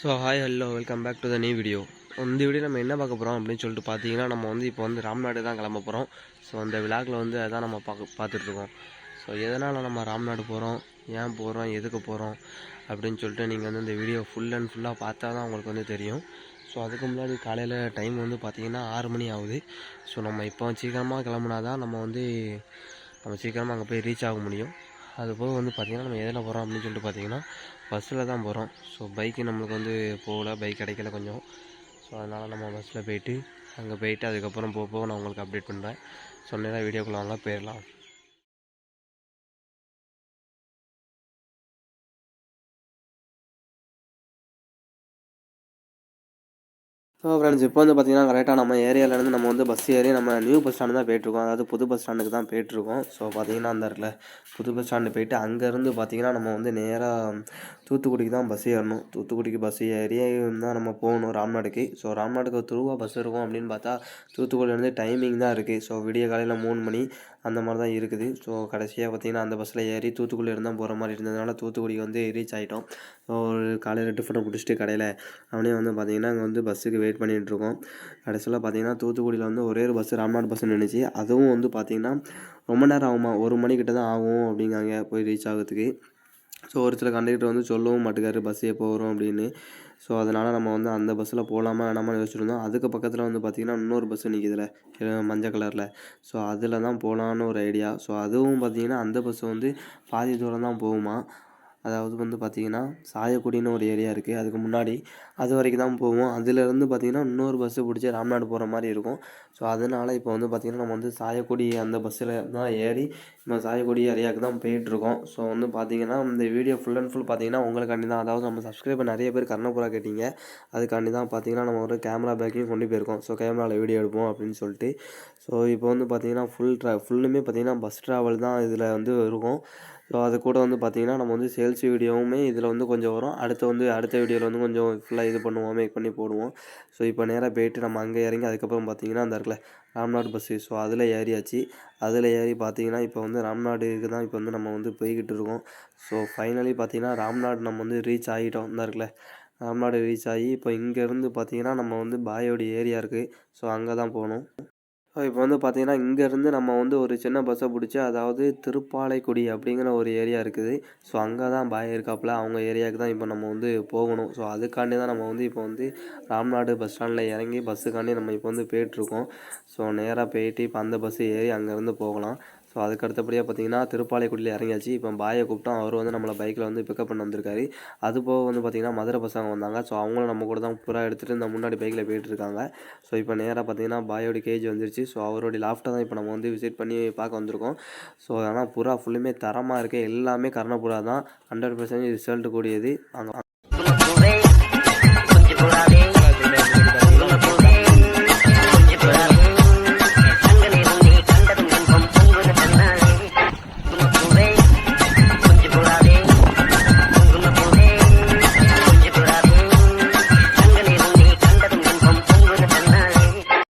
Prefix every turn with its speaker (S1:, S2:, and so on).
S1: So hi hello welcome back to the new video இந்த video நம்ம என்ன பார்க்க போகிறோம் அப்படின்னு சொல்லிட்டு பார்த்தீங்கன்னா நம்ம வந்து இப்போ வந்து ராம்நாடு தான் கிளம்ப போகிறோம் ஸோ அந்த விழாக்கில் வந்து அதான் நம்ம பார்க்க பார்த்துட்ருக்கோம் ஸோ எதனால் நம்ம ராம்நாடு போகிறோம் ஏன் போகிறோம் எதுக்கு போகிறோம் அப்படின்னு சொல்லிட்டு நீங்கள் வந்து இந்த வீடியோ ஃபுல் அண்ட் ஃபுல்லாக பார்த்தா தான் உங்களுக்கு வந்து தெரியும். ஸோ அதுக்கு முன்னாடி காலையில் டைம் வந்து பார்த்திங்கன்னா ஆறு மணி ஆகுது. ஸோ நம்ம இப்போ சீக்கிரமாக கிளம்புனா தான் நம்ம வந்து நம்ம சீக்கிரமாக அங்கே போய் ரீச் ஆக முடியும். அது போக வந்து பார்த்திங்கன்னா நம்ம எதில் போகிறோம் அப்படின்னு சொல்லிட்டு பார்த்தீங்கன்னா பஸ்ஸில் தான் போகிறோம் ஸோ பைக்கு நம்மளுக்கு வந்து போகல பைக் கிடைக்கல கொஞ்சம். ஸோ அதனால் நம்ம பஸ்ஸில் போயிட்டு அங்கே போயிட்டு அதுக்கப்புறம் போக போக நான் உங்களுக்கு அப்டேட் பண்ணுறேன் ஸோ வீடியோக்குள்ளே வீடியோக்குள்ள வாங்க போயிடலாம். ஸோ ஃப்ரெண்ட்ஸ் இப்போ வந்து பார்த்தீங்கன்னா கரெக்டாக நம்ம ஏரியாவிலேருந்து நம்ம வந்து பஸ் ஏறி நம்ம நியூ பஸ் ஸ்டாண்டு தான் போயிட்டுருக்கோம் அதாவது புது பஸ் ஸ்டாண்டுக்கு தான் போயிட்டுருக்கோம் ஸோ பார்த்தீங்கன்னா அந்த இடத்துல புது பஸ் ஸ்டாண்டு போயிட்டு அங்கேருந்து பார்த்தீங்கன்னா நம்ம வந்து நேராக தூத்துக்குடிக்கு தான் பஸ் ஏறணும். தூத்துக்குடிக்கு பஸ் ஏறி தான் நம்ம போகணும் ராம்நாடுக்கு. ஸோ ராம்நாடுக்கு துருவா பஸ் இருக்கும் அப்படின்னு பார்த்தா தூத்துக்குடியிலேருந்து டைமிங் தான் இருக்குது ஸோ விடிய காலையில் மூணு மணி அந்த மாதிரி தான் இருக்குது. ஸோ கடைசியாக பார்த்திங்கன்னா அந்த பஸ்ஸில் ஏறி தூத்துக்குடி இருந்தால் போகிற மாதிரி இருந்ததுனால தூத்துக்குடிக்கு வந்து ரீச் ஆகிட்டோம் ஸோ ஒரு காலையில் டிஃபனை பிடிச்சிட்டு கடையில் அவனே வந்து பார்த்தீங்கன்னா அங்கே வந்து பஸ்ஸுக்கு வெயிட் பண்ணிகிட்ருக்கோம் கடைசியில் பார்த்தீங்கன்னா தூத்துக்குடியில் வந்து ஒரே ஒரு பஸ்ஸு ராம்நாட் பஸ் நின்றுச்சு அதுவும் வந்து பார்த்திங்கன்னா ரொம்ப நேரம் ஆகுமா? ஒரு மணிக்கிட்ட தான் ஆகும் அப்படிங்காங்க போய் ரீச் ஆகிறதுக்கு. ஸோ ஒரு சில கண்டக்டர் வந்து சொல்லவும் மாட்டேக்காரு பஸ் எப்போ வரும் அப்படின்னு. ஸோ அதனால் நம்ம வந்து அந்த பஸ்ஸில் போகலாமா வேணாமான்னு யோசிச்சுருந்தோம். அதுக்கு பக்கத்தில் வந்து பார்த்திங்கன்னா இன்னொரு பஸ்ஸு நிற்கிதுல மஞ்சள் கலரில் ஸோ அதில் தான் போகலான்னு ஒரு ஐடியா ஸோ அதுவும் பார்த்திங்கன்னா அந்த பஸ்ஸு வந்து பாதி தூரம் தான் போகுமா? அதாவது வந்து பார்த்திங்கன்னா சாயக்குடின்னு ஒரு ஏரியா இருக்குது அதுக்கு முன்னாடி அது வரைக்கும் தான் போவோம். அதுலேருந்து பார்த்திங்கன்னா இன்னொரு பஸ்ஸு பிடிச்சி ராம்நாடு போகிற மாதிரி இருக்கும். ஸோ அதனால் இப்போ வந்து பார்த்திங்கன்னா நம்ம வந்து சாயக்குடி அந்த பஸ்ஸில் தான் ஏறி நம்ம சாயக்குடி ஏரியாவுக்கு தான் போயிட்டுருக்கோம் ஸோ வந்து பார்த்திங்கன்னா இந்த வீடியோ ஃபுல் அண்ட் ஃபுல் பார்த்திங்கன்னா உங்களுக்காண்டி தான். அதாவது நம்ம சப்ஸ்கிரைபர் நிறைய பேர் கர்ணபுரா கேட்டிங்க. அதுக்காண்டி தான் பார்த்திங்கன்னா நம்ம ஒரு கேமரா பேக்கையும் கொண்டு போயிருக்கோம். ஸோ கேமராவில் வீடியோ எடுப்போம் அப்படின்னு சொல்லிட்டு. ஸோ இப்போ வந்து பார்த்திங்கன்னா ஃபுல் ட்ரா ஃபுல்லுமே பார்த்திங்கன்னா பஸ் ட்ராவல் தான் இதில் வந்து இருக்கும். ஸோ அது கூட வந்து பார்த்திங்கன்னா நம்ம வந்து சேல்ஸ் வீடியோவுமே இதில் வந்து கொஞ்சம் வரும். அடுத்து வந்து அடுத்த வீடியோவில் வந்து கொஞ்சம் ஃபுல்லாக இது பண்ணுவோம் மேக் பண்ணி போடுவோம். ஸோ இப்போ நேராக போயிட்டு நம்ம அங்கே இறங்கி அதுக்கப்புறம் பார்த்திங்கன்னா அந்த இடத்துல ராம்நாடு பஸ்ஸு ஸோ அதில் ஏறியாச்சு. அதில் ஏறி பார்த்திங்கன்னா இப்போ வந்து ராம்நாடுக்கு தான் இப்போ வந்து நம்ம வந்து போய்கிட்டு இருக்கோம். ஸோ ஃபைனலி பார்த்திங்கன்னா ராம்நாடு நம்ம வந்து ரீச் ஆகிட்டோம் இந்த இருக்குல்ல ராம்நாடு ரீச் ஆகி இப்போ இங்கேருந்து பார்த்திங்கன்னா நம்ம வந்து பாயோட ஏரியா இருக்குது ஸோ அங்கே தான் போகணும். இப்போ வந்து பார்த்திங்கன்னா இங்கேருந்து நம்ம வந்து ஒரு சின்ன பஸ்ஸை பிடிச்சி அதாவது திருப்பாலைக்குடி அப்படிங்கிற ஒரு ஏரியா இருக்குது. ஸோ அங்கே தான் பாய் இருக்காப்புல. அவங்க ஏரியாவுக்கு தான் இப்போ நம்ம வந்து போகணும். ஸோ அதுக்காண்டி தான் நம்ம வந்து இப்போ வந்து ராம்நாடு பஸ் ஸ்டாண்டில் இறங்கி பஸ்ஸுக்காண்டி நம்ம இப்போ வந்து போயிட்டுருக்கோம். ஸோ நேராக போயிட்டு இப்போ அந்த பஸ்ஸு ஏறி அங்கேருந்து போகலாம். ஸோ அதுக்கு அடுத்தபடியாக பார்த்தீங்கன்னா திருப்பாலைக்குடியில் இறங்கியாச்சு. இப்போ பாயை கூப்பிட்டோம் அவர் வந்து நம்மளை பைக்கில் வந்து பிக்கப் பண்ண வந்திருக்காரு. அது போக வந்து பார்த்திங்கன்னா மதுரை பசங்க வந்தாங்க. ஸோ அவங்களும் நம்ம கூட தான் புறா எடுத்துகிட்டு இந்த முன்னாடி பைக்கில் போயிட்டு இருக்காங்க. ஸோ இப்போ நேராக பார்த்தீங்கன்னா பாயோட கேஜ் வந்துருச்சு. ஸோ அவருடைய லாஃப்டை தான் இப்போ நம்ம வந்து விசிட் பண்ணி பார்க்க வந்திருக்கோம். ஸோ ஆனால் புறா ஃபுல்லுமே தரமாக இருக்குது எல்லாமே கர்ண தான். ஹண்ட்ரட் பர்சன்டேஜ் ரிசல்ட் கூடியது. அங்கே